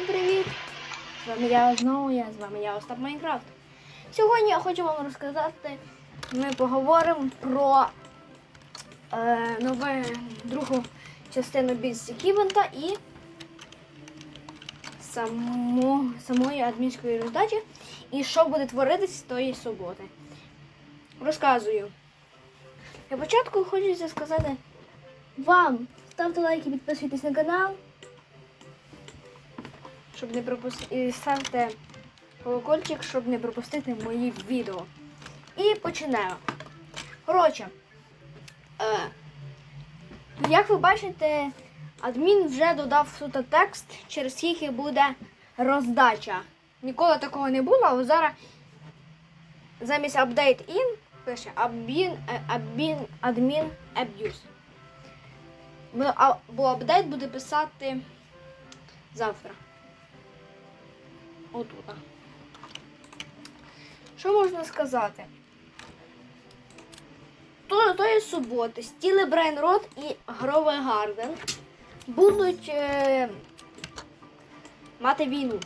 Всім привіт! З вами я знову я, з вами я Остап Майнкрафт. Сьогодні я хочу вам розказати, ми поговоримо про е, нову другу частину більші Ківента і само, самої адмінської роздачі і що буде творитись тої суботи. Розказую. Для початку хочеться сказати вам, ставте лайки, підписуйтесь на канал щоб не пропустити. І ставте колокольчик, щоб не пропустити мої відео. І починаємо. Коротше, е, як ви бачите, адмін вже додав тут текст, через скільки буде роздача. Ніколи такого не було, але зараз замість update in пише admin, admin, admin abuse. Бо апдейт буде писати завтра. Отут. Що можна сказати? То, тої суботи Стіле Брейн Рот і Грове Гарден будуть е, мати війну.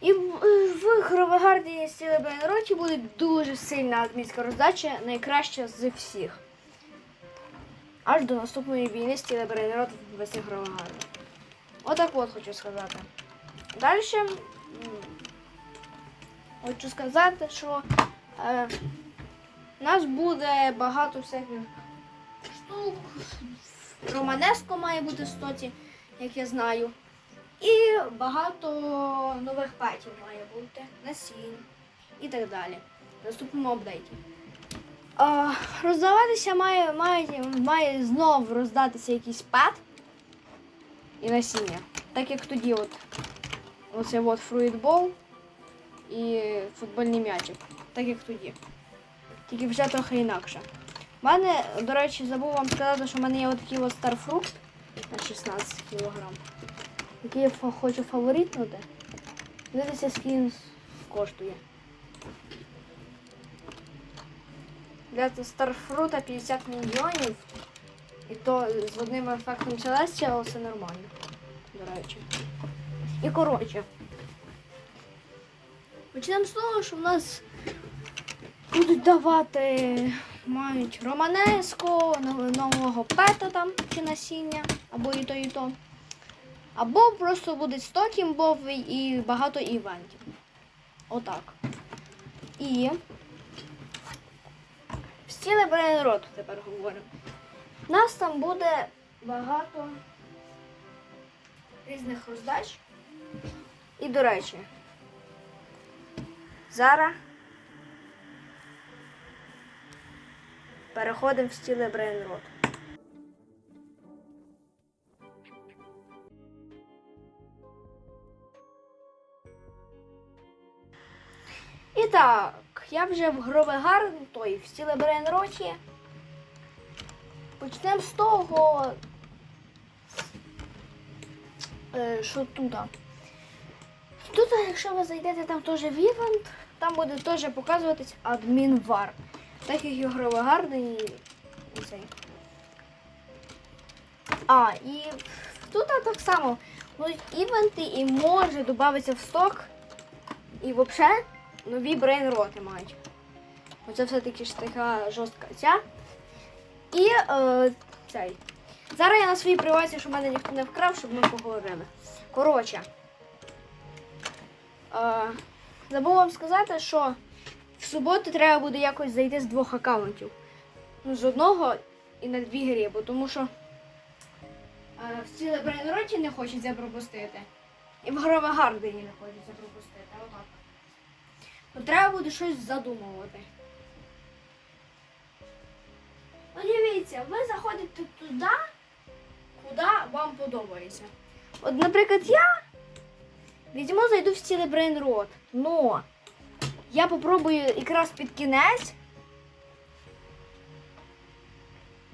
І в, е, в Грове і Стіле Брейн Роті буде дуже сильна адмінська роздача, найкраща з всіх. Аж до наступної війни Рот в весь Грове Гарден. Отак от хочу сказати. Далі хочу сказати, що е, у нас буде багато всяких штук. Романеско має бути в стоці, як я знаю. І багато нових петів має бути, насінь і так далі. В наступному апдейті. Е, роздаватися має, має, має знов роздатися якийсь пет і насіння. Так як тоді от оце от фруїтбол і футбольний м'ячик. Так як тоді. Тільки вже трохи інакше. У мене, до речі, забув вам сказати, що в мене є отакий от старфрукт на 16 кг. Який я хочу фаворитнути. Дивіться, скільки він коштує. Для старфрута 50 мільйонів. І то з одним ефектом Celestial це нормально. До речі. І коротше. Почнемо з того, що в нас будуть давати, мають романеско, нового пета там чи насіння, або і то, і то. Або просто буде 100 кімбовий і багато івентів. Отак. І в стіле Брейнроту тепер говоримо. У нас там буде багато різних роздач. І, до речі, зараз переходимо в стіле Брейнрот. І так, я вже в Гровегар, той в стіле Брейнроті. Почнемо з того, е, що тут. Тут, якщо ви зайдете там теж в івент, там буде теж показуватись адмінвар. Так як і Грова Гарден і цей. А, і тут так само будуть івенти і може додатися в сток. І взагалі нові брейнроти мають. Оце все-таки ж така жорстка ця. І е, цей. Зараз я на своїй приваті, щоб мене ніхто не вкрав, щоб ми поговорили. Коротше. Забув вам сказати, що в суботу треба буде якось зайти з двох аккаунтів. Ну, з одного і на дві грі, бо тому що в ціле брейнроті не хочеться пропустити. І в Грова Гардені не хочеться пропустити. Отак. То треба буде щось задумувати. Ну, дивіться, ви заходите туди, куди вам подобається. От, наприклад, я візьму, зайду в стіле Брейнрот. Но я попробую якраз під кінець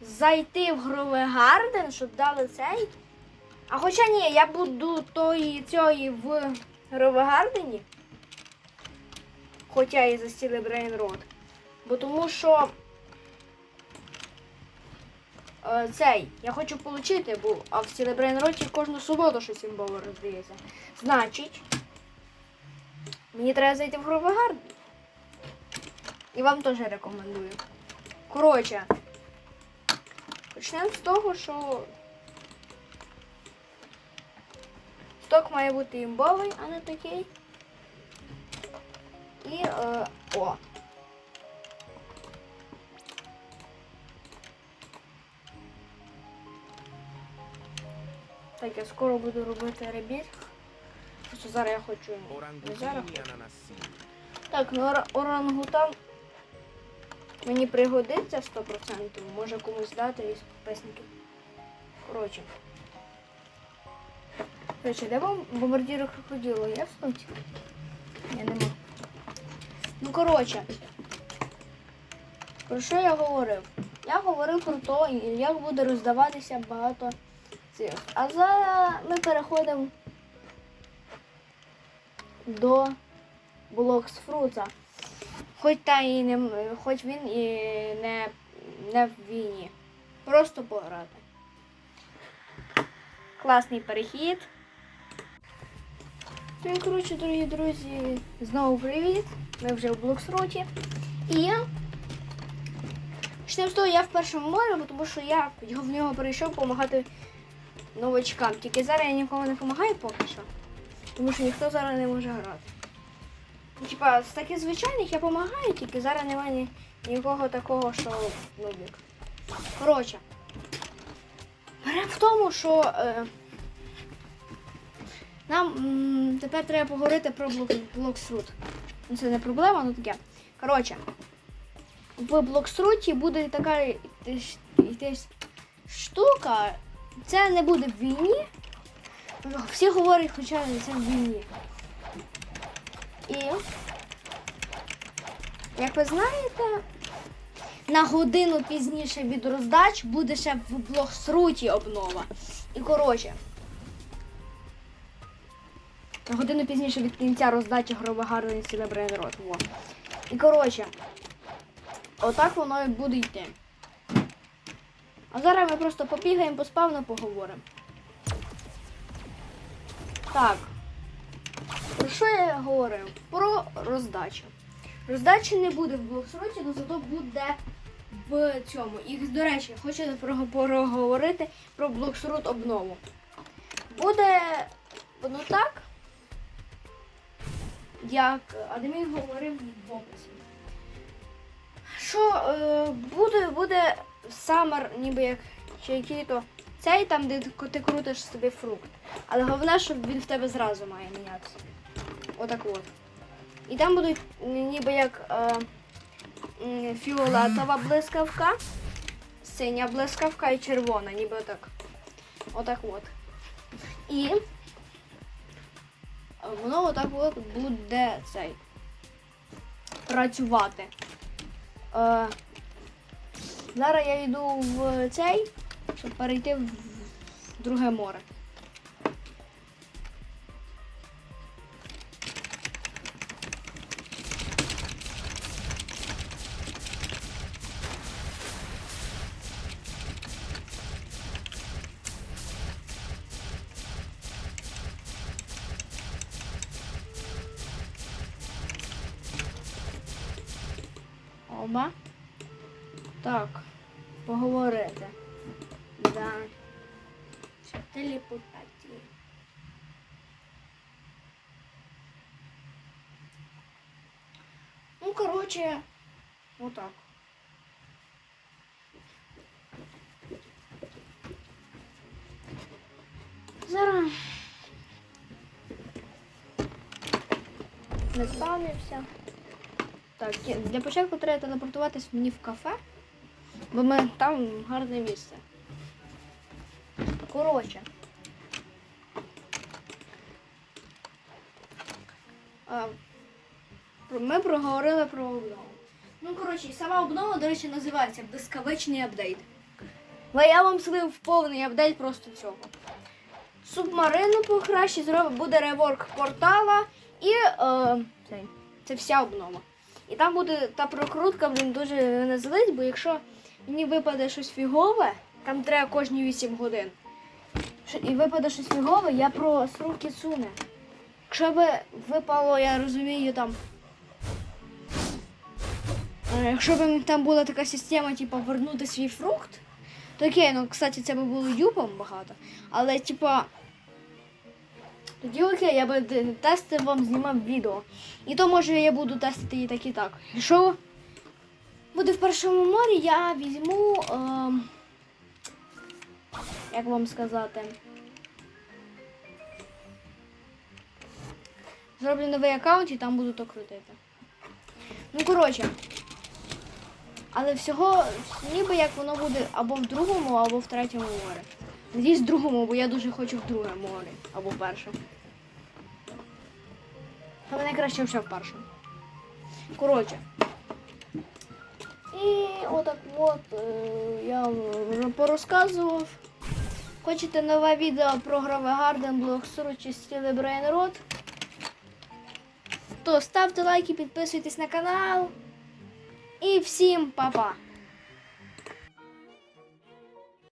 зайти в Грове Гарден, щоб дали цей. А хоча ні, я буду тої цієї в Грове Гардені. Хоча і за стіле Брейнрот. Бо тому що е, цей, я хочу отримати, бо а в Celebrate роті кожну суботу щось імбове роздається. Значить, мені треба зайти в Гровий Гарден. І вам теж рекомендую. Коротше, почнемо з того, що сток має бути імбовий, а не такий. І е, о. Так, я скоро буду робити ребір. Просто зараз я хочу. Зараз. Так, ну ора- орангутан мені пригодиться 100%. Може комусь дати із підписників. Коротше. Коротше, де бом- бомбардіри крокодилу? Є в суті? Ні, нема. Ну, коротше. Про що я говорив? Я говорив про те, як буде роздаватися багато цих. А зараз ми переходимо до Блокс Фруца. Хоч та і не хоч він і не, не в війні. Просто пограти. Класний перехід. Ну і коротше, дорогі друзі, знову привіт. Ми вже в Блоксроті. І з того, я в першому морі, тому що я в нього перейшов допомагати новачкам. Тільки зараз я нікому не допомагаю поки що. Тому що ніхто зараз не може грати. Ну, Типа, з таких звичайних я допомагаю, тільки зараз немає ні, нікого такого, що нубік. Коротше. Проблема в тому, що е, нам м, тепер треба поговорити про блок, блоксрут. Ну, Це не проблема, ну таке. Коротше, в блоксруті буде така якась- якась штука. Це не буде в війні. Всі говорять, хоча це в війні. І, як ви знаєте, на годину пізніше від роздач буде ще в блоксруті обнова. І коротше. На годину пізніше від кінця роздачі гроба Гарден Celebrate Рот. І коротше. Отак воно і буде йти. А зараз ми просто побігаємо, поспавно поговоримо. Так. Про що я говорив? Про роздачу. Роздачі не буде в блоксроті, але зато буде в цьому. І, до речі, хочу проговорити про блоксрут обнову. Буде воно так, як адмін говорив в описі. Що е, буде, буде самер, ніби як чи який-то цей там, де ти ти крутиш собі фрукт. Але головне, щоб він в тебе зразу має мінятися. Отак от. І там будуть ніби як е, фіолетова блискавка, синя блискавка і червона, ніби отак. Отак от. І воно отак от буде цей працювати. Е, зараз я йду в цей, щоб перейти в друге море. Оба. Так, поговорити. Да. Що телепортації. Ну, короче, вот так. Зараз не. Так, для початку треба телепортуватись мені в кафе, бо ми там гарне місце. Коротше. Ми проговорили про обнову. Ну, коротше, сама обнова, до речі, називається Блискавичний апдейт. Але я вам слив повний апдейт просто цього. Субмарину покраще зробить, буде реворк портала і е, цей, це вся обнова. І там буде та прокрутка, блін, дуже мене злить, бо якщо мені випаде щось фігове, Там треба кожні 8 годин. І випаде щось фігове, я про срок Кіцуне. Якщо би випало, я розумію, там. е, Якщо б там була така система, типу, вернути свій фрукт, то окей, ну, кстати, це би було юпом багато. Але, типа. Тоді окей, я би д- тестив вам знімав відео. І то може я буду тестити і так і так. Якщо буде в першому морі, я візьму. ем, як вам сказати? Зроблю новий аккаунт і там буду то крутити. Ну, коротше. Але всього, ніби як воно буде або в другому, або в третьому морі. Надіюсь, в другому, бо я дуже хочу в друге море, або в першому. Але найкраще все в першому. Коротше. Отак от е, я вже порозказував. Хочете нове відео про Грове Гарден, Блоксуру чи стіли Брейн Рот? То ставте лайки, підписуйтесь на канал. І всім па-па!